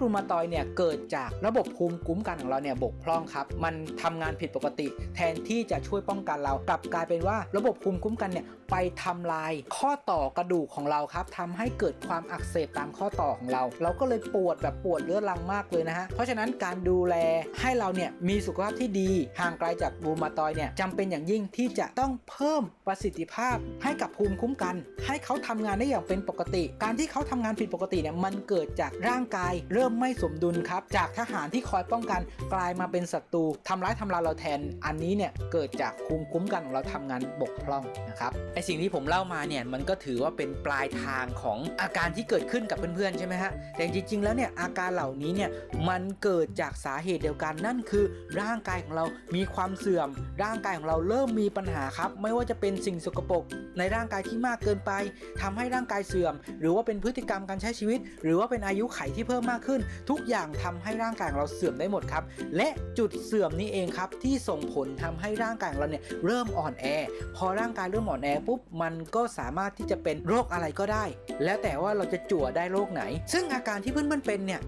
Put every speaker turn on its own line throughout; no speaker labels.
รูมาตอยเนี่ยเกิดจากระบบภูมิคุ้มกันของเราเนี่ยบกพร่องครับ มันทำงานผิดปกติ แทนที่จะช่วยป้องกันเรากลับกลายเป็นว่าระบบภูมิคุ้มกันเนี่ยไปทำลายข้อต่อกระดูกของเราครับทำให้เกิดความอักเสบตามข้อต่อของเรา เราก็เลยปวดแบบปวดเรื้อรังมากเลยนะฮะเพราะฉะนั้นการดูแลให้เราเนี่ยมีสุขภาพที่ดีห่างไกลจากรูมาตอยเนี่ยจำเป็นอย่างยิ่งที่จะต้องเพิ่มประสิทธิภาพให้กับภูมิคุ้มกัน ให้เขาทำงานได้อย่างเป็นปกติ การที่เขาทำงานผิดปกติเนี่ยมันเกิดจากร่างกายเริ่มไม่สมดุลครับ จากทหารที่คอยป้องกันกลายมาเป็นศัตรูทำร้ายทำลายเราแทน อันนี้เนี่ยเกิดจากภูมิคุ้มกันของเราทำงานบกพร่องนะครับไอสิ่งที่ผมเล่ามาเนี่ยมันก็ถือว่าเป็นปลายทางของอาการที่เกิดขึ้นกับเพื่อนๆใช่ไหมฮะแต่จริงๆแล้วเนี่ยอาการเหล่านี้เนี่ยมันเกิดจากสาเหตุเดียวกันนั่นคือ ร่างกายของเรามีความเสื่อม ร่างกายของเราเริ่มมีปัญหาครับ ไม่ว่าจะเป็นสิ่งสกปรกในร่างกายที่มากเกินไปทำให้ร่างกายเสื่อม หรือว่าเป็นพฤติกรรมการใช้ชีวิต หรือว่าเป็นอายุไขที่เพิ่มมากขึ้น ทุกอย่างทำให้ร่างกายของเราเสื่อมได้หมดครับ และจุดเสื่อมนี้เองครับที่ส่งผลทำให้ร่างกายของเราเนี่ยเริ่มอ่อนแอ พอร่างกายเริ่มอ่อนแอปุ๊บมันก็สามารถที่จะเป็นโรคอะไรก็ได้ แล้วแต่ว่าเราจะจั่วได้โรคไหน ซึ่งอาการที่เพื่อนๆเป็นเนี่ย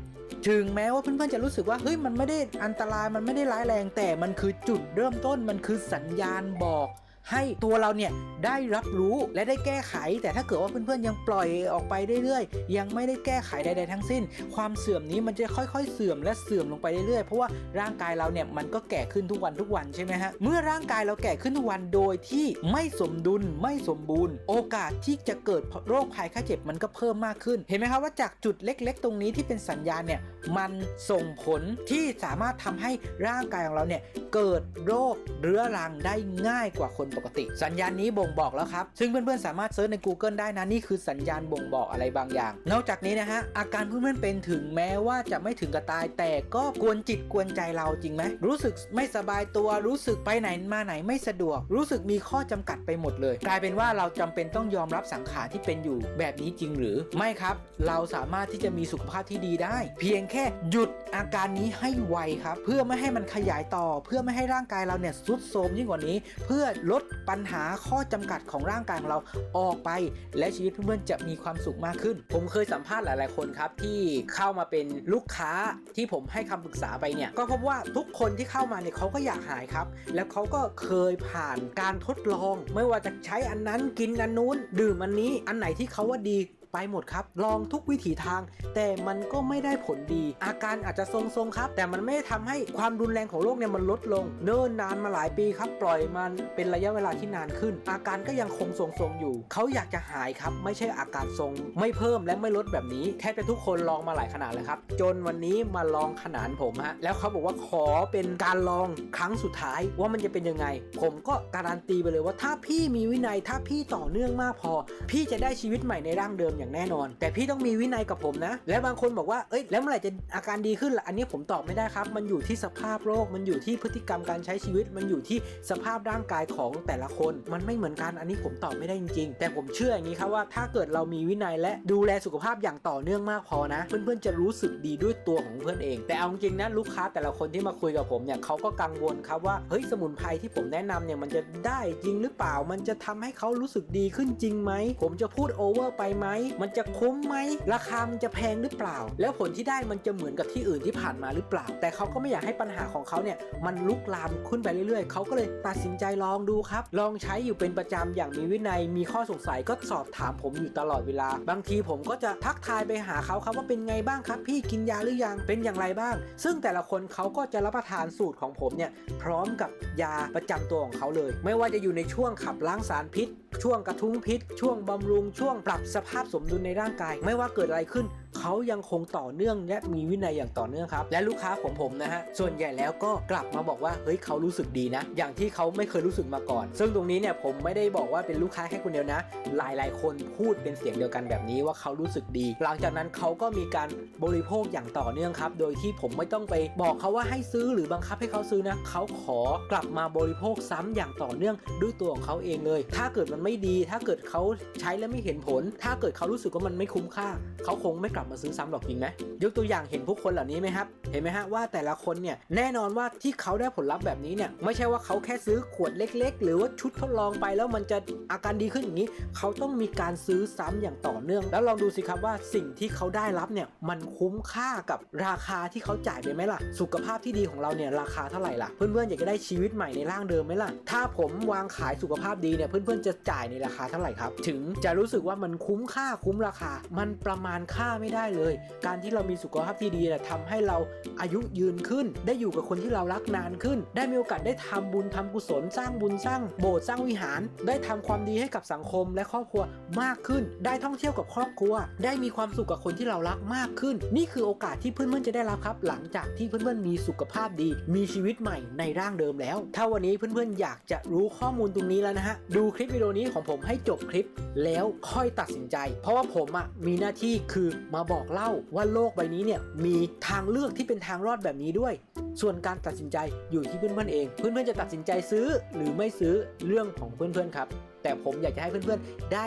ถึงแม้ว่าเพื่อนๆจะรู้สึกว่าเฮ้ยมันไม่ได้อันตรายมันไม่ได้ร้ายแรงแต่มันคือจุดเริ่มต้นมันคือสัญญาณบอก ให้ตัวเราเนี่ยได้รับรู้และได้แก้ไข แต่ถ้าเกิดว่าเพื่อนๆยังปล่อยออกไปเรื่อยๆ ยังไม่ได้แก้ไขใดๆทั้งสิ้น ความเสื่อมนี้มันจะค่อยๆ เสื่อมและเสื่อมลงไปเรื่อยๆ เพราะว่าร่างกายเราเนี่ยมันก็แก่ขึ้นทุกวันทุกวันใช่ไหมฮะ เมื่อร่างกายเราแก่ขึ้นทุกวันโดยที่ไม่สมดุลไม่สมบูรณ์ โอกาสที่จะเกิดโรคภัยไข้เจ็บมันก็เพิ่มมากขึ้น เห็นไหมครับว่าจากจุดเล็ก ๆ ตรงนี้ที่เป็นสัญญาณเนี่ยมันส่งผลที่สามารถทำให้ร่างกายของเราเนี่ยเกิดโรคเรื้อรังได้ง่ายกว่าคนปกติ สัญญาณนี้บ่งบอกแล้วครับ ซึ่งเพื่อนๆสามารถเซิร์ชใน Google ได้นะนี่คือสัญญาณบ่งบอกอะไรบางอย่าง นอกจากนี้นะฮะอาการเพื่อนๆเป็นถึงแม้ว่าจะไม่ถึงกับตาย แต่ก็กวนจิตกวนใจเราจริงไหมรู้สึกไม่สบายตัวรู้สึกไปไหนมาไหนไม่สะดวก รู้สึกมีข้อจำกัดไปหมดเลย กลายเป็นว่าเราจำเป็นต้องยอมรับสังขารที่เป็นอยู่แบบนี้จริงหรือไม่ครับ เราสามารถที่จะมีสุขภาพที่ดีได้ เพียงแค่หยุดอาการนี้ให้ไวครับ เพื่อไม่ให้มันขยายต่อ เพื่อไม่ให้ร่างกายเราเนี่ยทรุดโทรมยิ่งกว่านี้ เพื่อลดปัญหาข้อจำกัดของร่างกายของเราออกไป และชีวิตเพื่อนๆจะมีความสุขมากขึ้น ผมเคยสัมภาษณ์หลายๆคนครับที่เข้ามาเป็นลูกค้าที่ผมให้คำปรึกษาไปเนี่ยก็พบว่าทุกคนที่เข้ามาเนี่ยเขาก็อยากหายครับ แล้วเขาก็เคยผ่านการทดลอง ไม่ว่าจะใช้อันนั้นกินอันนู้น ดื่มอันนี้อันไหนที่เขาว่าดี ไปหมดครับ ลองทุกวิถีทาง แต่มันก็ไม่ได้ผลดี อาการอาจจะทรงๆครับ แต่มันไม่ได้ทำให้ความรุนแรงของโรคเนี่ยมันลดลง เนิ่นนานมาหลายปีครับ ปล่อยมันเป็นระยะเวลาที่นานขึ้น อาการก็ยังคงทรงๆอยู่ เขาอยากจะหายครับ ไม่ใช่อาการทรง ไม่เพิ่มและไม่ลดแบบนี้ แทบจะทุกคนลองมาหลายขนาดเลยครับ จนวันนี้มาลองขนานผมฮะ แล้วเขาบอกว่าขอเป็นการลองครั้งสุดท้ายว่ามันจะเป็นยังไง ผมก็การันตีไปเลยว่าถ้าพี่มีวินัย ถ้าพี่ต่อเนื่องมากพอ พี่จะได้ชีวิตใหม่ในร่างเดิมอย่างแน่นอน แต่พี่ต้องมีวินัยกับผมนะ และบางคนบอกว่าเอ้ยแล้วเมื่อไหร่จะอาการดีขึ้นล่ะอันนี้ผมตอบไม่ได้ครับ มันอยู่ที่สภาพโรคมันอยู่ที่พฤติกรรมการใช้ชีวิต มันอยู่ที่สภาพร่างกายของแต่ละคน มันไม่เหมือนกันอันนี้ผมตอบไม่ได้จริงๆ แต่ผมเชื่ออย่างนี้ครับว่าถ้าเกิดเรามีวินัยและดูแลสุขภาพอย่างต่อเนื่องมากพอนะ เพื่อนๆจะรู้สึกดีด้วยตัวของเพื่อนเอง แต่เอาจริงนะลูกค้าแต่ละคนที่มาคุยกับผมเนี่ยเขาก็กังวลครับว่าเฮ้ยสมุนไพรที่ผมแนะนำเนี่ยมันจะได้จริงหรือเปล่ามันจะทำให้เขารู้สึกดีขึ้นจริงไหมผมจะพูดโอเวอร์ไปไหมมันจะคุ้มไหม ราคามันจะแพงหรือเปล่า แล้วผลที่ได้มันจะเหมือนกับที่อื่นที่ผ่านมาหรือเปล่า แต่เขาก็ไม่อยากให้ปัญหาของเขาเนี่ย มันลุกลามขึ้นไปเรื่อยๆ เขาก็เลยตัดสินใจลองดูครับ ลองใช้อยู่เป็นประจำอย่างมีวินัย มีข้อสงสัยก็สอบถามผมอยู่ตลอดเวลา บางทีผมก็จะทักทายไปหาเขาครับว่าเป็นไงบ้างครับ พี่กินยาหรือยัง เป็นอย่างไรบ้าง ซึ่งแต่ละคนเขาก็จะรับประทานสูตรของผมเนี่ยพร้อมกับยาประจำตัวของเขาเลย ไม่ว่าจะอยู่ในช่วงขับล้างสารพิษ ช่วงกระทุ้งพิษ ช่วงบำรุง ช่วงปรับสภาพสมดุลในร่างกาย ไม่ว่าเกิดอะไรขึ้นเขายังคงต่อเนื่องและมีวินัยอย่างต่อเนื่องครับ และลูกค้าของผมนะฮะ ส่วนใหญ่แล้วก็กลับมาบอกว่า เฮ้ยเขารู้สึกดีนะ อย่างที่เขาไม่เคยรู้สึกมาก่อน ซึ่งตรงนี้เนี่ยผมไม่ได้บอกว่าเป็นลูกค้าแค่คนเดียวนะ หลายๆ คนพูดเป็นเสียงเดียวกันแบบนี้ว่าเขารู้สึกดี หลังจากนั้นเขาก็มีการบริโภคอย่างต่อเนื่องครับ โดยที่ผมไม่ต้องไปบอกเขาว่าให้ซื้อหรือบังคับให้เขาซื้อนะ เขาขอกลับมาบริโภคซ้ำอย่างต่อเนื่องด้วยตัวของเขาเองเลย ถ้าเกิดมันไม่ดี ถ้าเกิดเขาใช้แล้วไม่เห็นผล ถ้าเกิดเขารู้สึกว่ามันไม่คุ้มค่า เขาคงไม่กลับมาซื้อซ้ำหรอกจริงไหมยกตัวอย่างเห็นผู้คนเหล่านี้ไหมครับ เห็นไหมฮะว่าแต่ละคนเนี่ยแน่นอนว่าที่เขาได้ผลลัพธ์แบบนี้เนี่ยไม่ใช่ว่าเขาแค่ซื้อขวดเล็ก ๆ หรือว่าชุดทดลองไปแล้วมันจะอาการดีขึ้นอย่างนี้ เขาต้องมีการซื้อซ้ำอย่างต่อเนื่อง แล้วลองดูสิครับว่าสิ่งที่เขาได้รับเนี่ยมันคุ้มค่ากับราคาที่เขาจ่ายไปไหมล่ะ สุขภาพที่ดีของเราเนี่ยราคาเท่าไหร่ล่ะเพื่อนๆอยากจะได้ชีวิตใหม่ในร่างเดิมไหมล่ะ ถ้าผมวางขายสุขภาพดีเนี่ยเพื่อนๆจะจ่ายในราคาเท่าไหร่ครับ ถึงจะรู้สึกว่ามันคุ้มค่าคุ้มราคา มันประมาณค่าไม่ได้เลย การที่เรามีสุขภาพที่ดีทำให้เราอายุยืนขึ้น ได้อยู่กับคนที่เรารักนานขึ้น ได้มีโอกาสได้ทำบุญทำกุศลสร้างบุญสร้างโบสถ์สร้างวิหาร ได้ทำความดีให้กับสังคมและครอบครัวมากขึ้น ได้ท่องเที่ยวกับครอบครัว ได้มีความสุขกับคนที่เรารักมากขึ้น นี่คือโอกาสที่เพื่อนๆจะได้รับครับ หลังจากที่เพื่อนๆมีสุขภาพดี มีชีวิตใหม่ในร่างเดิมแล้ว ถ้าวันนี้เพื่อนๆอยากจะรู้ข้อมูลตรงนี้แล้วนะฮะดูคลิปวิดีโอนี้ของผมให้จบคลิป แล้วค่อยตัดสินใจ เพราะว่าผมอะมีหน้าที่คือมาบอกเล่าว่าโลกใบนี้เนี่ยมีทางเลือกที่เป็นทางรอดแบบนี้ด้วย ส่วนการตัดสินใจอยู่ที่เพื่อนๆเอง เพื่อนๆจะตัดสินใจซื้อหรือไม่ซื้อเรื่องของเพื่อนๆครับแต่ผมอยากจะให้เพื่อนๆ ได้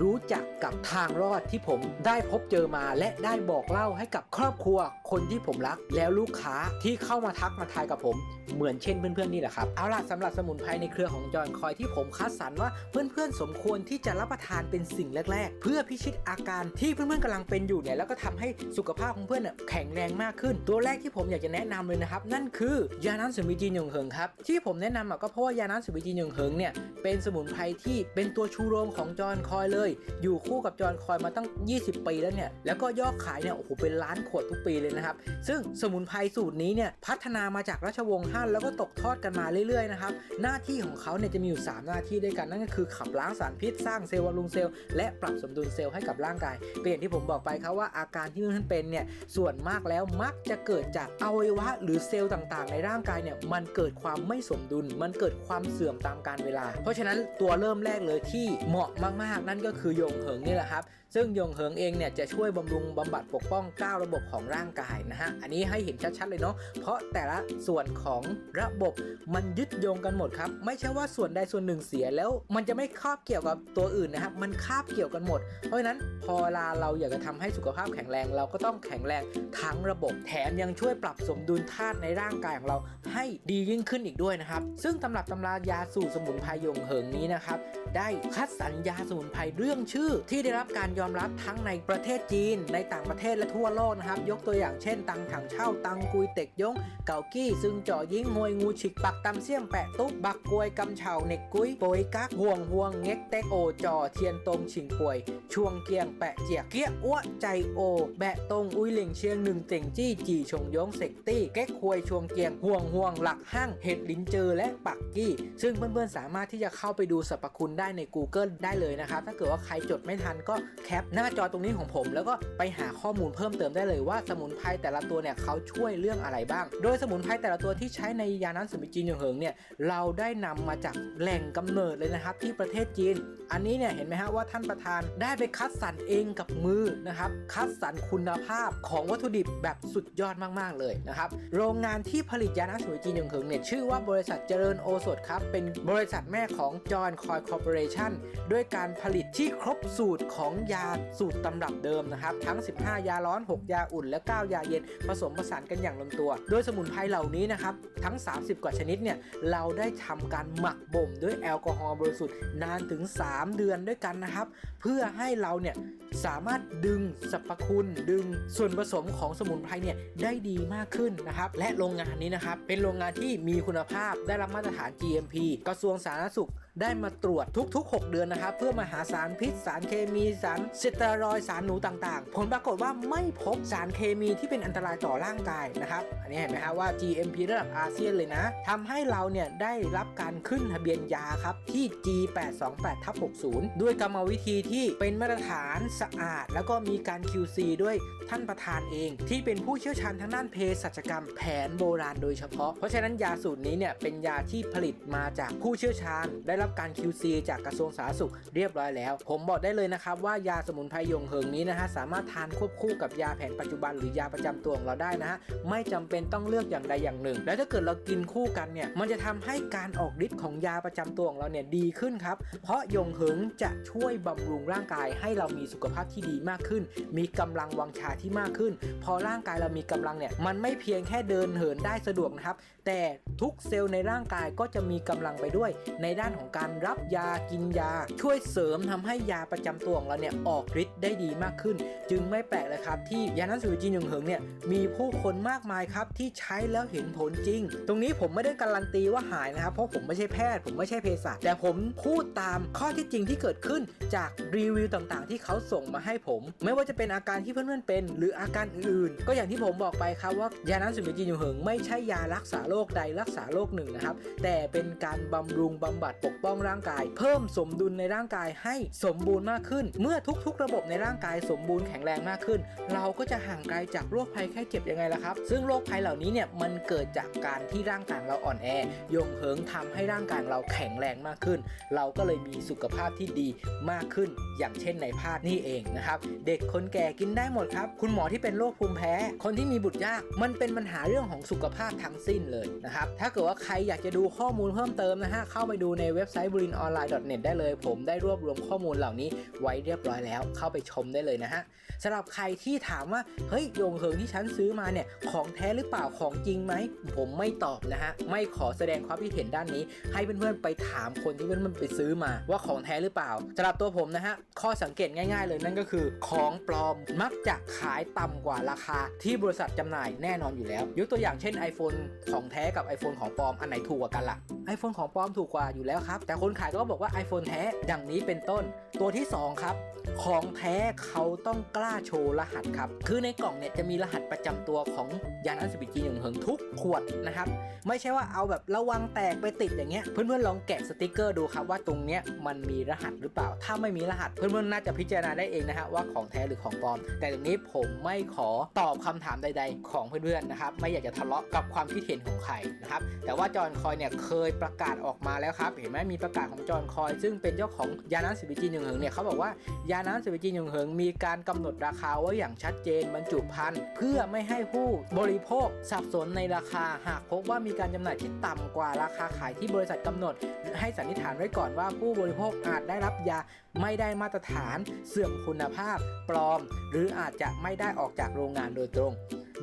รู้จักกับทางรอดที่ผมได้พบเจอมาและได้บอกเล่าให้กับครอบครัวคนที่ผมรัก แล้วลูกค้าที่เข้ามาทักมาทายกับผม เหมือนเช่นเพื่อนๆนี่แหละครับ เอาล่ะสำหรับสมุนไพรในเครือของจอห์นคอยที่ผมคัดสรรว่าเพื่อนๆ สมควรที่จะรับประทานเป็นสิ่งแรก ๆ เพื่อพิชิตอาการที่เพื่อนๆกำลังเป็นอยู่เนี่ยแล้วก็ทำให้สุขภาพของเพื่อนเนี่ยแข็งแรงมากขึ้น ตัวแรกที่ผมอยากจะแนะนำเลยนะครับนั่นคือยาน้ำสมุนจีนยงเหิงครับที่ผมแนะนำก็เพราะว่ายาน้ำสมุนจีนยงเหิงเนี่ยเป็นสมุนไพรที่เป็นตัวชูโรงของจอห์นคอยเลย อยู่คู่กับจอห์นคอยมาตั้ง 20 ปีแล้วเนี่ย แล้วก็ยอดขายเนี่ย โอ้โห เป็นล้านขวดทุกปีเลยนะครับ ซึ่งสมุนไพรสูตรนี้เนี่ย พัฒนามาจากราชวงศ์ฮั่นแล้วก็ตกทอดกันมาเรื่อยๆนะครับ หน้าที่ของเขาเนี่ยจะมีอยู่ 3 หน้าที่ด้วยกัน นั่นก็คือขับล้างสารพิษ สร้างเซลล์บำรุงเซลล์ และปรับสมดุลเซลล์ให้กับร่างกาย เป็นอย่างที่ผมบอกไปครับว่าอาการที่มันเป็นเนี่ย ส่วนมากแล้วมักจะเกิดจากอวัยวะ หรือเซลล์ต่างๆ ในร่างกายเนี่ย มันเกิดความไม่สมดุล มันเกิดความเสื่อมตามกาลเวลา เพราะฉะนั้นตัวเริ่มแรกเลยที่เหมาะมากๆ นั่นก็คือโยงเหิงนี่แหละครับ ซึ่งยงเหิงเองเนี่ยจะช่วยบำรุงบำบัดปกป้อง 9 ระบบของร่างกายนะฮะ อันนี้ให้เห็นชัดๆเลยเนาะ เพราะแต่ละส่วนของระบบมันยึดโยงกันหมดครับ ไม่ใช่ว่าส่วนใดส่วนหนึ่งเสียแล้ว มันจะไม่คาบเกี่ยวกับตัวอื่นนะครับมันคาบเกี่ยวกันหมด เพราะฉะนั้นพอเวลาเราอยากจะทำให้สุขภาพแข็งแรง เราก็ต้องแข็งแรงทั้งระบบแถมยังช่วยปรับสมดุลธาตุในร่างกายของเราให้ดียิ่งขึ้นอีกด้วยนะครับ ซึ่งตำรับตำรายาสูตรสมุนไพรยงเหิงนี้นะครับได้คัดสรรยาสมุนไพรเรื่องชื่อ ที่ได้รับการยอมรับทั้งในประเทศจีน ในต่างประเทศและทั่วโลกนะครับ ยกตัวอย่างเช่น ตังถังเช่า ตังกุยเต็กยง เกากี้ ซึ่งจ่อยิงงวยงูฉิก ปักตำเสี่ยมแปะตุ๊กบักกวยกำเฉาเน็กกุ้ยโปยกักห่วงห่วงเง็กเต็กโอจอเทียนตรงฉิงป่วยช่วงเกียงแปะเจียกเกี้ยอ้วใจโอ แบะตรงอุ้ยเหล่งเชียงหนึ่งเต่งจี้จีชงยงเซกตี้แก๊กควยช่วงเกียงห่วงห่วงหลักห้างเห็ดลินเจอและปักกี้ ซึ่งเพื่อนๆสามารถที่จะเข้าไปดูสรรพคุณได้ใน Google ได้เลยนะครับ ถ้าเกิดว่าใครจดไม่ทันก็แคปหน้าจอตรงนี้ของผม แล้วก็ไปหาข้อมูลเพิ่มเติมได้เลยว่าสมุนไพรแต่ละตัวเนี่ยเขาช่วยเรื่องอะไรบ้าง โดยสมุนไพรแต่ละตัวที่ใช้ในยานั้นสมุนจีนยงเหิงเนี่ยเราได้นำมาจากแหล่งกำเนิดเลยนะครับที่ประเทศจีน อันนี้เนี่ยเห็นไหมฮะว่าท่านประธานได้ไปคัดสรรเองกับมือนะครับคัดสรรคุณภาพของวัตถุดิบแบบสุดยอดมากๆเลยนะครับโรงงานที่ผลิตยาน้ำสมุนจีนยงเหิงเนี่ยชื่อว่าบริษัทเจริญโอสถครับเป็นบริษัทแม่ของจอห์นคอยคอร์ปอเรชันด้วยการผลิตที่ครบสูตรของยาสูตรตำรับเดิมนะครับ ทั้ง 15 ยาร้อน 6 ยาอุ่น และ 9 ยาเย็น ผสมผสานกันอย่างลงตัว โดยสมุนไพรเหล่านี้นะครับ ทั้ง 30 กว่าชนิดเนี่ย เราได้ทำการหมักบ่มด้วยแอลกอฮอล์บริสุทธิ์นานถึง 3 เดือนด้วยกันนะครับ เพื่อให้เราเนี่ยสามารถดึงสรรพคุณดึงส่วนผสมของสมุนไพรเนี่ยได้ดีมากขึ้นนะครับ และโรงงานนี้นะครับ เป็นโรงงานที่มีคุณภาพได้รับมาตรฐาน GMP กระทรวงสาธารณสุข ได้มาตรวจทุก ๆ 6 เดือนนะครับ เพื่อมาหาสารพิษ สารเคมีสารสเตียรอยสารหนูต่าง ๆ ผลปรากฏว่าไม่พบสารเคมีที่เป็นอันตรายต่อร่างกายนะครับอันนี้เห็นไหมฮะว่า GMP ระดับอาเซียนเลยนะทำให้เราเนี่ยได้รับการขึ้นทะเบียนยาครับที่ G828 ทับ60 ด้วยกรรมวิธีที่เป็นมาตรฐานสะอาด แล้วก็มีการ QC ด้วยท่านประธานเอง ที่เป็นผู้เชี่ยวชาญทางด้านเภสัชกรรมแผนโบราณโดยเฉพาะ เพราะฉะนั้นยาสูตรนี้เนี่ยเป็นยาที่ผลิตมาจากผู้เชี่ยวชาญได้รับการ QC จากกระทรวงสาธารณสุขเรียบร้อยแล้ว ผมบอกได้เลยนะครับว่ายาสมุนไพรยงเหิงนี้นะฮะสามารถทานควบคู่กับยาแผนปัจจุบันหรือยาประจำตัวของเราได้นะฮะไม่จำเป็นต้องเลือกอย่างใดอย่างหนึ่ง แล้วถ้าเกิดเรากินคู่กันเนี่ยมันจะทำให้การออกฤทธิ์ของยาประจำตัวของเราเนี่ยดีขึ้นครับเพราะยงเหิงจะช่วยบำรุงร่างกายให้เรามีสุขภาพที่ดีมากขึ้น มีกำลังวังชาที่มากขึ้น พอร่างกายเรามีกำลังเนี่ยมันไม่เพียงแค่เดินเหินได้สะดวกนะครับแต่ทุกเซลล์ในร่างกายก็จะมีกำลังไปด้วยในด้านของการรับยากินยา ช่วยเสริมทำให้ยาประจำตัวของเราเนี่ยออกฤทธิ์ได้ดีมากขึ้น จึงไม่แปลกเลยครับ ที่ยานั้นสุจินยงเหิงเนี่ยมีผู้คนมากมายครับที่ใช้แล้วเห็นผลจริง ตรงนี้ผมไม่ได้การันตีว่าหายนะครับเพราะผมไม่ใช่แพทย์ ผมไม่ใช่เภสัชแต่ผมพูดตามข้อที่จริงที่เกิดขึ้นจากรีวิวต่างๆ ที่เขาส่งมาให้ผม ไม่ว่าจะเป็นอาการที่เพื่อนๆเป็น หรืออาการอื่นๆ ก็อย่างที่ผมบอกไปครับว่ายานั้นสุจินยงเหิงไม่ใช่ยารักษาโรคใดรักษาโรคหนึ่งนะครับแต่เป็นการบำรุงบำบัดปกป้องร่างกาย เพิ่มสมดุลในร่างกายให้สมบูรณ์มากขึ้น เมื่อทุกๆ ระบบในร่างกายสมบูรณ์แข็งแรงมากขึ้น เราก็จะห่างไกลจากโรคภัยแค่เจ็บยังไงล่ะครับ ซึ่งโรคภัยเหล่านี้เนี่ยมันเกิดจากการที่ร่างกายเราอ่อนแอยงเหิงทำให้ร่างกายเราแข็งแรงมากขึ้น เราก็เลยมีสุขภาพที่ดีมากขึ้น อย่างเช่นในภาพนี่เองนะครับ เด็กคนแก่กินได้หมดครับ คุณหมอที่เป็นโรคภูมิแพ้ คนที่มีบุตรยาก มันเป็นปัญหาเรื่องของสุขภาพทั้งสิ้นเลยนะครับ ถ้าเกิดว่าใครอยากจะดูข้อมูลเพิ่มเติมนะฮะ เข้าไปดูในเว็บไซต์ b u r i n o n l i n e n e t ได้เลย ผมได้รวบรวมข้อมูลเหล่านี้ไว้เรียบร้อยแล้วเข้าไปชมได้เลยนะฮะสำหรับใครที่ถามว่าเฮ้ยโยงเหิงที่ฉันซื้อมาเนี่ยของแท้หรือเปล่าของจริงไหมผมไม่ตอบนะฮะไม่ขอแสดงความคิดเห็นด้านนี้ ให้เพื่อนๆไปถามคนที่เพื่อนๆไปซื้อมาว่าของแท้หรือเปล่าสำหรับตัวผมนะฮะข้อสังเกตง่าย ๆ เลยนั่นก็คือของปลอมมักจะขายต่ำกว่าราคาที่บริษัทจำหน่ายแน่นอนอยู่แล้ว ยกตัวอย่างเช่น iPhone ของแท้กับ iPhone ของปลอมอันไหนถูกกว่ากันล่ะ iPhone ของปลอมถูกกว่าอยู่แล้วครับแต่คนขายก็บอกว่า iPhone แท้ดังนี้เป็นต้น ตัวที่ 2 ครับ ของแท้เขาต้องกล้าโชว์รหัสครับ คือในกล่องเนี่ยจะมีรหัสประจำตัวของยานอัสปิจีหนึ่งเหิงทุกขวดนะครับ ไม่ใช่ว่าเอาแบบระวังแตกไปติดอย่างเงี้ย เพื่อนๆลองแกะสติกเกอร์ดูครับว่าตรงเนี้ยมันมีรหัสหรือเปล่า ถ้าไม่มีรหัสเพื่อนๆน่าจะพิจารณาได้เองนะฮะว่าของแท้หรือของปลอม แต่ตรงนี้ผมไม่ขอตอบคำถามใด ๆ ของเพื่อนๆนะครับ ไม่อยากจะทะเลาะกับความคิดเห็นของใครนะครับ แต่ว่าจอห์นคอยเนี่ยเคยประกาศออกมาแล้วครับ เห็นไหมมีประกาศของจอห์นคอย ซึ่งเป็นเจ้าของยานั้นสิบิจีหนึ่งเหิงเนี่ยเขาบอกว่ายยานั้นสิบิจีนหงเหิงมีการกำหนดราคาไว้อย่างชัดเจนบรรจุภัณฑ์เพื่อไม่ให้ผู้บริโภคสับสนในราคาหากพบว่ามีการจำหน่ายที่ต่ำกว่าราคาขายที่บริษัทกำหนด ให้สันนิษฐานไว้ก่อนว่าผู้บริโภคอาจได้รับยาไม่ได้มาตรฐาน เสื่อมคุณภาพ ปลอม หรืออาจจะไม่ได้ออกจากโรงงานโดยตรง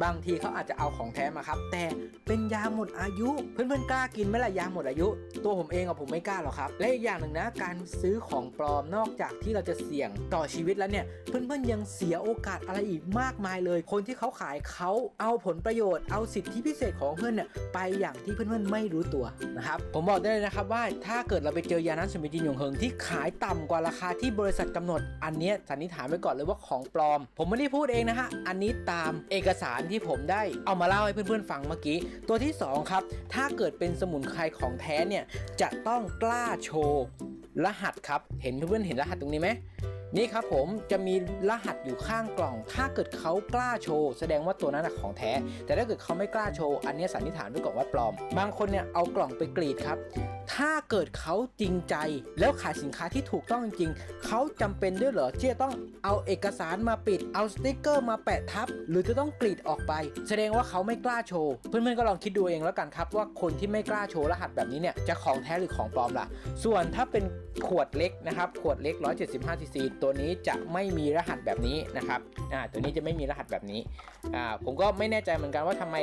บางทีเขาอาจจะเอาของแท้มาครับ แต่เป็นยาหมดอายุ เพื่อนๆกล้ากินไหมล่ะยาหมดอายุ ตัวผมเองอะผมไม่กล้าหรอกครับ และอีกอย่างหนึ่งนะ การซื้อของปลอมนอกจากที่เราจะเสี่ยงต่อชีวิตแล้วเนี่ย เพื่อนๆยังเสียโอกาสอะไรอีกมากมายเลย คนที่เขาขายเขาเอาผลประโยชน์เอาสิทธิพิเศษของเพื่อนเนี่ยไปอย่างที่เพื่อนๆไม่รู้ตัวนะครับผมบอกได้เลยนะครับว่าถ้าเกิดเราไปเจอยานั้นสมิจินยงเฮิงที่ขายต่ำกว่าราคาที่บริษัทกำหนด อันนี้สันนิษฐานไว้ก่อนเลยว่าของปลอม ผมไม่ได้พูดเองนะฮะอันนี้ตามเอกสารที่ผมได้เอามาเล่าให้เพื่อนๆฟังเมื่อกี้ ตัวที่สองครับ ถ้าเกิดเป็นสมุนไพรของแท้เนี่ยจะต้องกล้าโชว์รหัสครับ เห็นเพื่อนๆเห็นรหัสตรงนี้ไหม นี่ครับผมจะมีรหัสอยู่ข้างกล่อง ถ้าเกิดเขากล้าโชว์แสดงว่าตัวนั้นนของแท้ แต่ถ้าเกิดเขาไม่กล้าโชว์อันนี้สันนิษฐานไว้ก่อนว่าปลอม บางคนเนี่ยเอากล่องไปกรีดครับ ถ้าเกิดเขาจริงใจแล้วขายสินค้าที่ถูกต้องจริงๆเขาจำเป็นด้วยเหรอที่จะต้องเอาเอกสารมาปิดเอาสติกเกอร์มาแปะทับ หรือจะต้องกรีดออกไป แสดงว่าเขาไม่กล้าโชว์เพื่อนๆก็ลองคิดดูเองแล้วกันครับ ว่าคนที่ไม่กล้าโชว์รหัสแบบนี้เนี่ยจะของแท้หรือของปลอมล่ะ ส่วนถ้าเป็นขวดเล็กนะครับขวดเล็ก 175ซีซีตัวนี้จะไม่มีรหัสแบบนี้นะครับอ่าตัวนี้จะไม่มีรหัสแบบนี้อ่าผมก็ไม่แน่ใจเหมือนกันว่าทำไม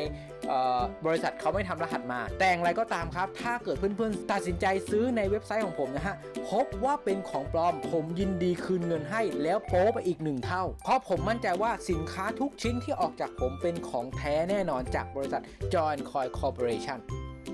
บริษัทเขาไม่ทำรหัสมา แต่อย่างไรก็ตามครับ ถ้าเกิดเพื่อนๆ ตัดสินใจซื้อในเว็บไซต์ของผมนะฮะพบว่าเป็นของปลอม ผมยินดีคืนเงินให้ แล้วโป๊ไปอีกหนึ่งเท่า เพราะผมมั่นใจว่าสินค้าทุกชิ้นที่ออกจากผมเป็นของแท้แน่นอนจากบริษัท Join Coin Corporation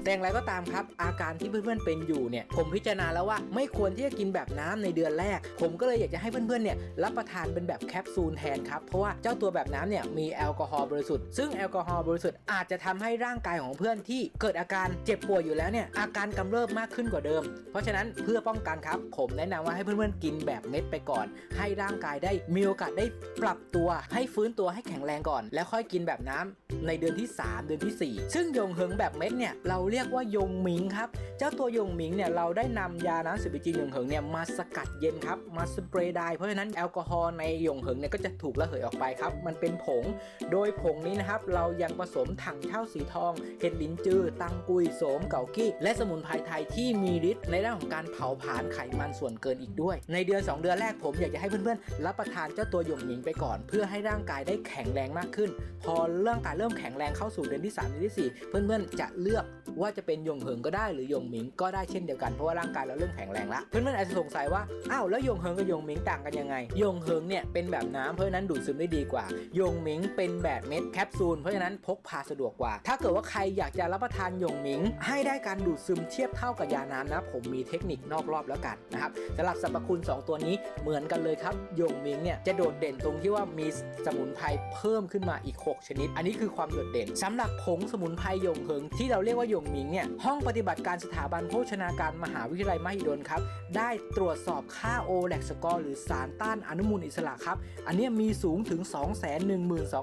แต่อย่างไรก็ตามครับ อาการที่เพื่อนๆเป็นอยู่เนี่ย ผมพิจารณาแล้วว่าไม่ควรที่จะกินแบบน้ำในเดือนแรก ผมก็เลยอยากจะให้เพื่อนๆเนี่ยรับประทานเป็นแบบแคปซูลแทนครับเพราะว่าเจ้าตัวแบบน้ำเนี่ยมีแอลกอฮอล์บริสุทธิ์ซึ่งแอลกอฮอล์บริสุทธิ์อาจจะทำให้ร่างกายของเพื่อนที่เกิดอาการเจ็บป่วยอยู่แล้วเนี่ยอาการกำเริบมากขึ้นกว่าเดิม เพราะฉะนั้นเพื่อป้องกันครับ ผมแนะนำว่าให้เพื่อนๆกินแบบเม็ดไปก่อน ให้ร่างกายได้มีโอกาสได้ปรับตัว ให้ฟื้นตัวให้แข็งแรงก่อน แล้วค่อยกินแบบน้ำในเดือนที่ 3 เดือนทีสี่4 ซึ่งยงเหิงแบบเม็ดเนี่ยเราเรียกว่ายงหมิงครับ เจ้าตัวยงหมิงเนี่ยเราได้นำยาน้ำสิบจีนหยงเหิงเนี่ยมาสกัดเย็นครับ มาสเปรย์ไดร์เพราะฉะนั้นแอลกอฮอล์ในหยงเหิงเนี่ยก็จะถูกระเหยออกไปครับ มันเป็นผง โดยผงนี้นะครับเรายังผสมถังเช่าสีทอง เห็ดลินจือ ตังกุยโสมเก่ากี้ และสมุนไพรไทยที่มีฤทธิ์ในด้านของการเผาผลาญไขมันส่วนเกินอีกด้วย ในเดือน 2 เดือนแรกผมอยากจะให้เพื่อนๆ รับประทานเจ้าตัวยงหมิงไปก่อน เพื่อให้ร่างกายได้แข็งแรงมากขึ้น พอร่างกายเริ่มแข็งแรงเข้าสู่เดือนที่3เดือนที่ 4 เพื่อนๆจะเลือกว่าจะเป็นยงเหิงก็ได้หรือยงหมิงก็ได้เช่นเดียวกันเพราะว่าร่างกายเราเริ่มแข็งแรงละเพื่อนๆอาจจะสงสัยว่าอ้าวแล้วยงเหิงกับยงหมิงต่างกันยังไง ยงเหิงเนี่ยเป็นแบบน้ำเพราะนั้นดูดซึมได้ดีกว่า ยงหมิงเป็นแบบเม็ดแคปซูลเพราะฉะนั้นพกพาสะดวกกว่า ถ้าเกิดว่าใครอยากจะรับประทานยงหมิง ให้ได้การดูดซึมเทียบเท่ากับยาน้ำนะผมมีเทคนิคนอกรอบแล้วกันนะครับสำหรับสรรพคุณ 2 ตัวนี้เหมือนกันเลยครับยงหมิงเนี่ยจะโดดเด่นตรงที่ว่ามีสมุนไพรเพิ่มขึ้นมาอีก 6 ชนิด อันนี้คือความโดดเด่นสำหรับผงสมุนไพรยงเหิงที่เราเรียกว่าหยงหมิงเนี่ยห้องปฏิบัติการสถาบันโภชนาการมหาวิทยาลัยมหิดลครับ ได้ตรวจสอบค่าโอแลกสกอร์หรือสารต้านอนุมูลอิสระครับ อันนี้มีสูงถึง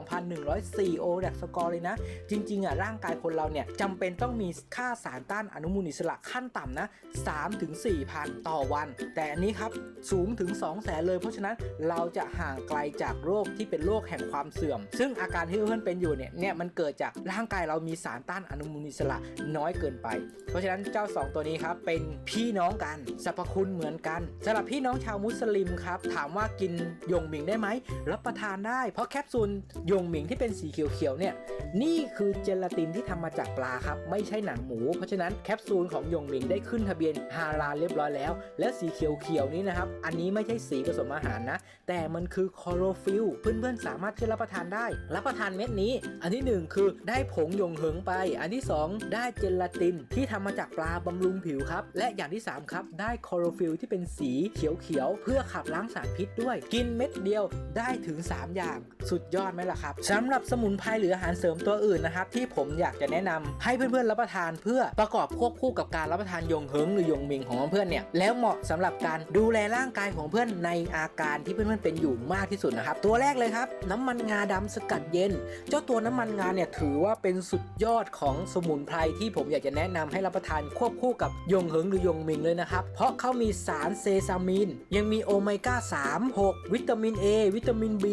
212,104โอแลกสกอร์เลยนะ จริงๆอะร่างกายคนเราเนี่ยจำเป็นต้องมีค่าสารต้านอนุมูลอิสระขั้นต่ำนะ3ถึง4,000 ต่อวัน แต่อันนี้ครับสูงถึง 200,000เลย เพราะฉะนั้นเราจะห่างไกลจากโรคที่เป็นโรคแห่งความเสื่อม ซึ่งอาการที่เพื่อนเป็นอยู่เนี่ยเนี่ยมันเกิดจากร่างกายเรามีสารต้านอนุมูลอิสระน้อยเกินไป เพราะฉะนั้นเจ้า 2 ตัวนี้ครับเป็นพี่น้องกันสรรพคุณเหมือนกันสำหรับพี่น้องชาวมุสลิมครับถามว่ากินยงหมิงได้ไหมรับประทานได้ เพราะแคปซูลยงหมิงที่เป็นสีเขียวๆเนี่ยนี่คือเจลาตินที่ทำมาจากปลาครับไม่ใช่หนังหมู เพราะฉะนั้นแคปซูลของยงหมิงได้ขึ้นทะเบียนฮาลาลเรียบร้อยแล้ว และสีเขียวๆนี้นะครับอันนี้ไม่ใช่สีผสมอาหารนะ แต่มันคือคอโรฟิลเพื่อนๆสามารถที่รับประทานได้ รับประทานเม็ดนี้ อันที่หนึ่งคือได้ผงยงเหิงไป อันที่สองได้เจลาตินที่ทำมาจากปลาบำรุงผิวครับ และอย่างที่สามครับ ได้คลอโรฟิลที่เป็นสีเขียวๆ เพื่อขับล้างสารพิษด้วย กินเม็ดเดียวได้ถึง 3 อย่าง สุดยอดไหมล่ะครับสำหรับสมุนไพรหรืออาหารเสริมตัวอื่นนะครับ ที่ผมอยากจะแนะนำให้เพื่อนๆรับประทานเพื่อประกอบควบคู่กับการรับประทานยงเหิงหรือยงมิงของเพื่อนๆเนี่ยแล้วเหมาะสำหรับการดูแลร่างกายของเพื่อนในอาการที่เพื่อนๆเป็นอยู่มากที่สุดนะครับตัวแรกเลยครับ น้ำมันงาดำสกัดเย็น เจ้าตัวน้ำมันงาเนี่ยถือว่าเป็นสุดยอดของสมุนไพรที่ผมอยากจะแนะนำให้รับประทานควบคู่กับยงเหิงหรือยงมิงเลยนะครับ เพราะเขามีสารเซซามิน ยังมีโอเมก้า 3 6 วิตามิน A วิตามิน B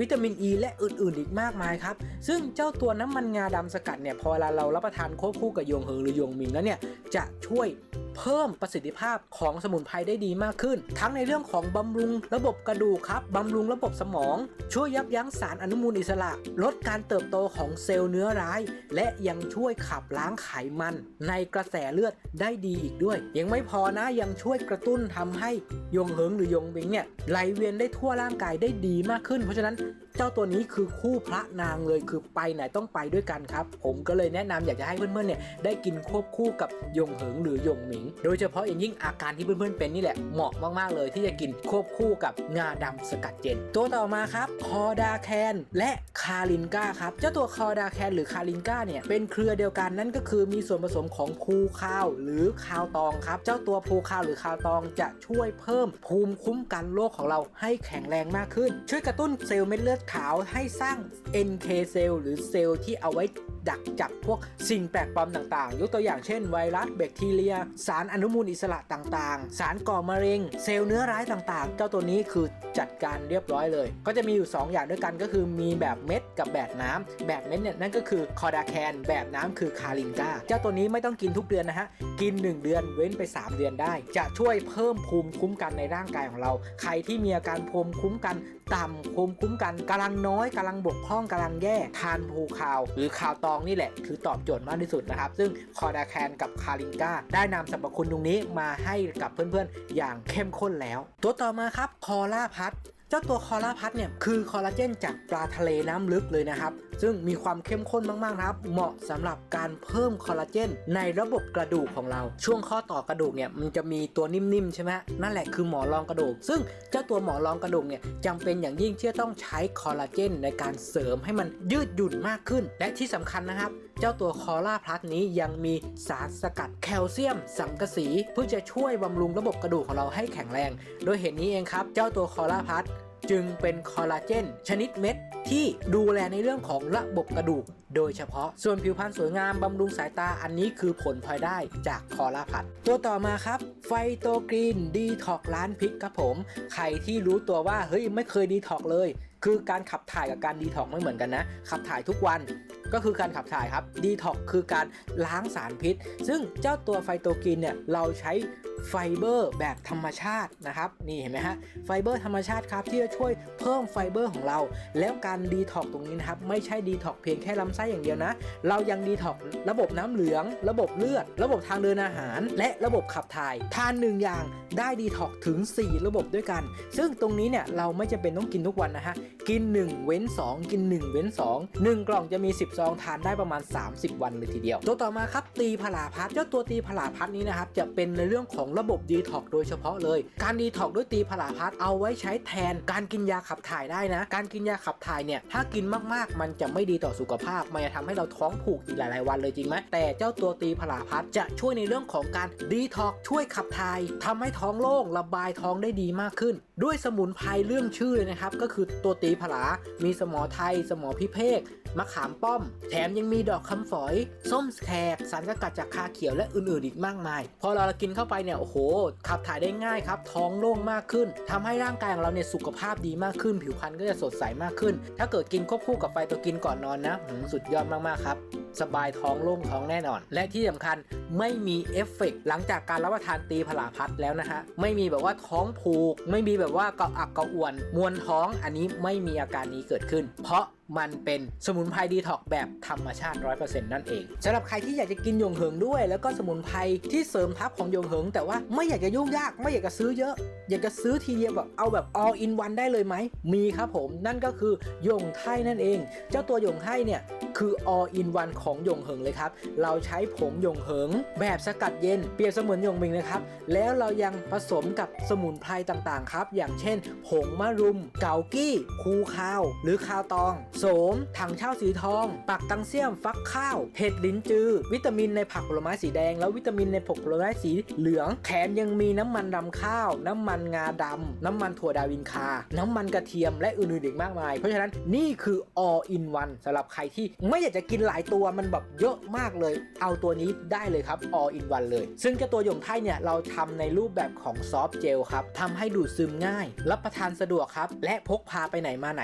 วิตามิน E และอื่น ๆ อีกมากมายครับ ซึ่งเจ้าตัวน้ำมันงาดำสกัดเนี่ยพอเวลาเรารับประทานควบคู่กับยงเหิงหรือยงมิงแล้วเนี่ยจะช่วยเพิ่มประสิทธิภาพของสมุนไพรได้ดีมากขึ้น ทั้งในเรื่องของบำรุงระบบกระดูกครับบำรุงระบบสมอง ช่วยยับยั้งสารอนุมูลอิสระ ลดการเติบโตของเซลล์เนื้อร้าย และยังช่วยขับล้างไขไขมันในกระแสเลือดได้ดีอีกด้วย ยังไม่พอนะยังช่วยกระตุ้นทำให้ยงเหิงหรือยงบิงเนี่ยไหลเวียนได้ทั่วร่างกายได้ดีมากขึ้น เพราะฉะนั้นเจ้าตัวนี้คือคู่พระนางเลยคือไปไหนต้องไปด้วยกันครับ ผมก็เลยแนะนำอยากจะให้เพื่อนๆเนี่ยได้กินควบคู่กับยงเหิงหรือยงหมิง โดยเฉพาะอย่างยิ่งอาการที่เพื่อนๆเป็นนี่แหละเหมาะมากๆเลยที่จะกินควบคู่กับงาดำสกัดเย็น ตัวต่อมาครับคอดาแคนและคาลินกาครับเจ้าตัวคอดาแคนหรือคาลินกาเนี่ยเป็นเครือเดียวกันนั่นก็คือมีส่วนผสมของภูคาวหรือคาวตองครับ เจ้าตัวภูคาวหรือคาวตองจะช่วยเพิ่มภูมิคุ้มกันโรคของเราให้แข็งแรงมากขึ้น ช่วยกระตุ้นเซลล์เม็ดเลือดขาวให้สร้าง NK เซลล์หรือเซลล์ที่เอาไว้ ดักจับพวกสิ่งแปลกปลอมต่างๆ ยกตัวอย่างเช่นไวรัสแบคทีเรีย สารอนุมูลอิสระต่างๆ สารก่อมะเร็ง เซลล์เนื้อร้ายต่างๆ เจ้าตัวนี้คือจัดการเรียบร้อยเลย ก็จะมีอยู่ 2 อย่างด้วยกันก็คือมีแบบเม็ดกับแบบน้ำแบบเม็ดเนี่ยนั่นก็คือคอดาแคนแบบน้ำคือคาลินกาเจ้าตัวนี้ไม่ต้องกินทุกเดือนนะฮะ กิน 1 เดือนเว้นไป 3 เดือนได้ จะช่วยเพิ่มภูมิคุ้มกันในร่างกายของเรา ใครที่มีอาการภูมิคุ้มกัน ต่ำภูมิคุ้มกันกำลังน้อยกำลังบกพร่องกำลังแย่ทานภูคาว หรือคาวตองนี่แหละ คือตอบโจทย์มากที่สุดนะครับ ซึ่งคอร์ดาแคนกับคาลินกาได้นำสรรพคุณตรงนี้มาให้กับเพื่อนๆ อย่างเข้มข้นแล้ว ตัวต่อมาครับคอล่าพัด เจ้าตัวคอลาพัดเนี่ยคือคอลลาเจนจากปลาทะเลน้ำลึกเลยนะครับ ซึ่งมีความเข้มข้นมากๆนะครับ เหมาะสำหรับการเพิ่มคอลลาเจนในระบบกระดูกของเรา ช่วงข้อต่อกระดูกเนี่ยมันจะมีตัวนิ่มๆใช่ไหมนั่นแหละคือหมอนรองกระดูก ซึ่งเจ้าตัวหมอนรองกระดูกเนี่ยจำเป็นอย่างยิ่งที่จะต้องใช้คอลลาเจนในการเสริมให้มันยืดหยุ่นมากขึ้น และที่สำคัญนะครับเจ้าตัวคอล่าพลัสนี้ยังมีสารสกัดแคลเซียม สังกะสี เพื่อจะช่วยบำรุงระบบกระดูกของเราให้แข็งแรง โดยเหตุนี้เองครับ เจ้าตัวคอล่าพลัส จึงเป็นคอลลาเจนชนิดเม็ดที่ดูแลในเรื่องของระบบกระดูก โดยเฉพาะส่วนผิวพรรณสวยงามบำรุงสายตาอันนี้คือผลพลอยได้จากคอลลาพัดตัวต่อมาครับ ไฟโตกรีนดีท็อกล้านพิษครับผม ใครที่รู้ตัวว่าเฮ้ยไม่เคยดีท็อกเลย คือการขับถ่ายกับการดีท็อกไม่เหมือนกันนะ ขับถ่ายทุกวัน ก็คือการขับถ่ายครับดีท็อกคือการล้างสารพิษ ซึ่งเจ้าตัวไฟโตกินเนี่ยเราใช้ไฟเบอร์แบบธรรมชาตินะครับนี่เห็นไหมฮะไฟเบอร์ธรรมชาติครับที่จะช่วยเพิ่มไฟเบอร์ของเรา แล้วการดีท็อกตรงนี้นะครับไม่ใช่ดีท็อกเพียงแค่ลำไส้อย่างเดียวนะ เรายังดีท็อกระบบน้ำเหลือง ระบบเลือด ระบบทางเดินอาหาร และระบบขับถ่ายทานหนึ่งอย่างได้ดีท็อกถึง 4 ระบบด้วยกัน ซึ่งตรงนี้เนี่ยเราไม่จำเป็นต้องกินทุกวันนะฮะกิน 1 เว้น 2 กิน 1 เว้น 2 1 กล่องจะมี10ซองทานได้ประมาณ 30 วันเลยทีเดียว ตัวต่อมาครับตีพลาพัดเจ้าตัวตีพลาพัดนี้นะครับจะเป็นในเรื่องของระบบดีท็อกโดยเฉพาะเลย การดีท็อกด้วยตีพลาพัดเอาไว้ใช้แทนการกินยาขับถ่ายได้นะ การกินยาขับถ่ายเนี่ยถ้ากินมากๆ มันจะไม่ดีต่อสุขภาพ มันจะทำให้เราท้องผูกอีกหลายๆวันเลยจริงไหมแต่เจ้าตัวตีพลาพัดจะช่วยในเรื่องของการดีท็อกช่วยขับถ่ายทำให้ท้องโล่งระบายท้องได้ดีมากขึ้น ด้วยสมุนไพรเรื่องชื่อเลยนะครับก็คือตัวตีผลา มีสมอไทย สมอพิเภกมะขามป้อมแถมยังมีดอกคำฝอย ส้มแขก สารสกัดจากคาเขียวและอื่นๆอีกมากมาย พอเรากินเข้าไปเนี่ยโอ้โห ขับถ่ายได้ง่ายครับ ท้องโล่งมากขึ้นทำให้ร่างกายของเราเนี่ยสุขภาพดีมากขึ้น ผิวพรรณก็จะสดใสมากขึ้น ถ้าเกิดกินควบคู่กับไฟตัวกินก่อนนอนนะสุดยอดมากๆครับสบายท้องโล่งท้องแน่นอน และที่สำคัญไม่มีเอฟเฟกต์หลังจากการรับประทานตีผลาพัดแล้วนะฮะ ไม่มีแบบว่าท้องผูก ไม่มีแบบว่ากาะอักกาะอ่วน มวนท้องอันนี้ไม่มีอาการนี้เกิดขึ้น เพราะ มันเป็นสมุนไพรดีท็อกแบบธรรมชาติ 100%นั่นเองสำหรับใครที่อยากจะกินยงเหิงด้วย แล้วก็สมุนไพรที่เสริมทับของยงเหิง แต่ว่าไม่อยากจะยุ่งยากไม่อยากจะซื้อเยอะ อยากจะซื้อทีเดียวแบบเอาแบบ all in one ได้เลยไหมมีครับผมนั่นก็คือยงไทนั่นเอง เจ้าตัวยงไทเนี่ยคือ all in one ของยงเหิงเลยครับ เราใช้ผงยงเหิง แบบสกัดเย็น เปรียบเสมือนยงมิงนะครับ แล้วเรายังผสมกับสมุนไพรต่างๆ ครับ อย่างเช่น ผงมะรุม เกากี้ คูคาว หรือคาวตองโสม ถังเช่าสีทอง ปักตังเซียม ฟักข้าว เห็ดลิ้นจือ วิตามินในผักผลไม้สีแดง แล้ววิตามินในผลผลไม้สีเหลือง แถมยังมีน้ำมันรำข้าว น้ำมันงาดำ น้ำมันถั่วดาวินคา น้ำมันกระเทียม และอื่นๆอีกมากมาย เพราะฉะนั้นนี่คือ all in one สำหรับใครที่ไม่อยากจะกินหลายตัวมันแบบเยอะมากเลย เอาตัวนี้ได้เลยครับ all in one เลย ซึ่งเจ้าตัวหยงไทยเนี่ยเราทำในรูปแบบของซอฟต์เจลครับทำให้ดูดซึมง่าย รับประทานสะดวกครับ และพกพาไปไหนมาไหน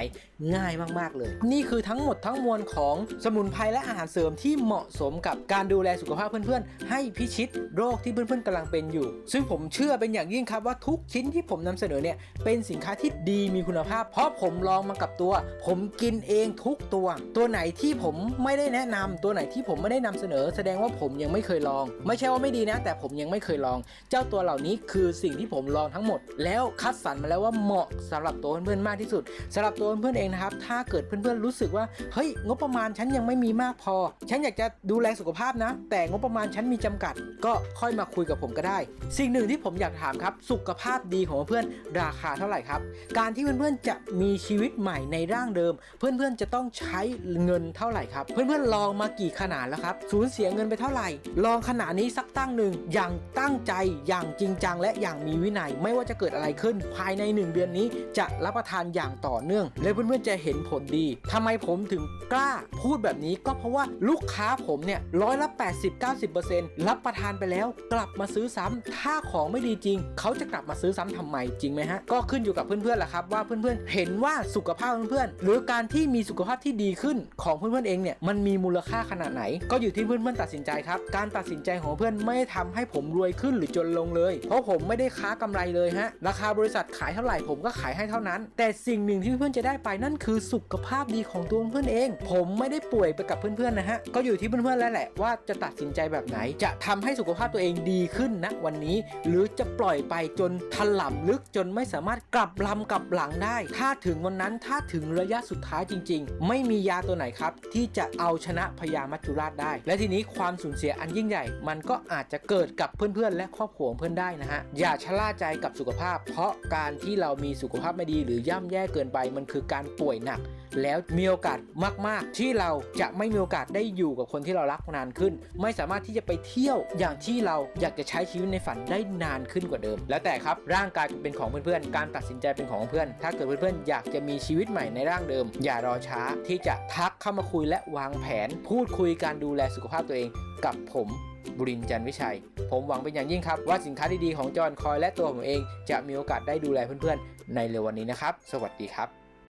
ง่ายมากๆเลยนี่คือทั้งหมดทั้งมวลของสมุนไพรและอาหารเสริมที่เหมาะสมกับการดูแลสุขภาพเพื่อนๆ ให้พิชิตโรคที่เพื่อนๆกำลังเป็นอยู่ ซึ่งผมเชื่อเป็นอย่างยิ่งครับว่าทุกชิ้นที่ผมนำเสนอเนี่ยเป็นสินค้าที่ดีมีคุณภาพ เพราะผมลองมากับตัว ผมกินเองทุกตัว ตัวไหนที่ผมไม่ได้แนะนำตัวไหนที่ผมไม่ได้นำเสนอ แสดงว่าผมยังไม่เคยลอง ไม่ใช่ว่าไม่ดีนะ แต่ผมยังไม่เคยลอง เจ้าตัวเหล่านี้คือสิ่งที่ผมลองทั้งหมด แล้วคัดสรรมาแล้วว่าเหมาะสำหรับตัวเพื่อนๆมากที่สุดสำหรับตัวเพื่อนๆเองนะครับถ้าเกิดเพื่อนๆรู้สึกว่าเฮ้ยงบประมาณฉันยังไม่มีมากพอ ฉันอยากจะดูแลสุขภาพนะ แต่งบประมาณฉันมีจำกัด ก็ค่อยมาคุยกับผมก็ได้ สิ่งหนึ่งที่ผมอยากถามครับ สุขภาพดีของเพื่อนราคาเท่าไหร่ครับ การที่เพื่อนๆจะมีชีวิตใหม่ในร่างเดิม เพื่อนๆจะต้องใช้เงินเท่าไหร่ครับ เพื่อนๆลองมากี่ขนาดแล้วครับสูญเสียเงินไปเท่าไหร่ ลองขนาดนี้สักตั้งหนึ่งอย่างตั้งใจอย่างจริงจังและอย่างมีวินัยไม่ว่าจะเกิดอะไรขึ้น ภายใน 1 เดือนนี้จะรับประทานอย่างต่อเนื่อง และเพื่อนๆจะเห็นผลดีทำไมผมถึงกล้าพูดแบบนี้ก็เพราะว่าลูกค้าผมเนี่ยร้อยละ 80-90%รับประทานไปแล้ว กลับมาซื้อซ้ำถ้าของไม่ดีจริง เขาจะกลับมาซื้อซ้ำทำไมจริงไหมฮะ ก็ขึ้นอยู่กับเพื่อนๆแหละครับว่าเพื่อนๆ เห็นว่าสุขภาพเพื่อนๆ หรือการที่มีสุขภาพที่ดีขึ้นของเพื่อนๆเองเนี่ยมันมีมูลค่าขนาดไหน ก็อยู่ที่เพื่อนๆตัดสินใจครับ การตัดสินใจของเพื่อนไม่ได้ทำให้ผมรวยขึ้นหรือจนลงเลย เพราะผมไม่ได้ค้ากำไรเลยฮะราคาบริษัทขายเท่าไหร่ผมก็ขายให้เท่านั้น แต่สิ่งหนึ่งที่เพื่อนจะได้ไปนั่นคือสุขภาพดีของตัวเพื่อนเอง ผมไม่ได้ป่วยไปกับเพื่อนๆนะฮะ ก็อยู่ที่เพื่อนๆแล้วแหละว่าจะตัดสินใจแบบไหน จะทำให้สุขภาพตัวเองดีขึ้นนะวันนี้ หรือจะปล่อยไปจนถล่ำลึกจนไม่สามารถกลับลำกลับหลังได้ ถ้าถึงวันนั้นถ้าถึงระยะสุดท้ายจริง ๆ ไม่มียาตัวไหนครับ ที่จะเอาชนะพญามัจจุราชได้ และทีนี้ความสูญเสียอันยิ่งใหญ่ มันก็อาจจะเกิดกับเพื่อนๆ และครอบครัวเพื่อนได้นะฮะอย่าชะล่าใจกับสุขภาพ เพราะการที่เรามีสุขภาพไม่ดีหรือย่ำแย่เกินไปมันคือการป่วยหนักแล้วมีโอกาสมาก ๆ ที่เราจะไม่มีโอกาสได้อยู่กับคนที่เรารักนานขึ้น ไม่สามารถที่จะไปเที่ยวอย่างที่เราอยากจะใช้ชีวิตในฝันได้นานขึ้นกว่าเดิม แล้วแต่ครับร่างกายเป็นของเพื่อนๆ การตัดสินใจเป็นของเพื่อน ถ้าเกิดเพื่อนๆอยากจะมีชีวิตใหม่ในร่างเดิม อย่ารอช้าที่จะทักเข้ามาคุยและวางแผน พูดคุยการดูแลสุขภาพตัวเองกับผมบุรินทร์จันวิชัย ผมหวังเป็นอย่างยิ่งครับ ว่าสินค้าดีๆของจอห์นคอยและตัวผมเอง จะมีโอกาสได้ดูแลเพื่อนๆ ในเร็ววันนี้นะครับ สวัสดีครับ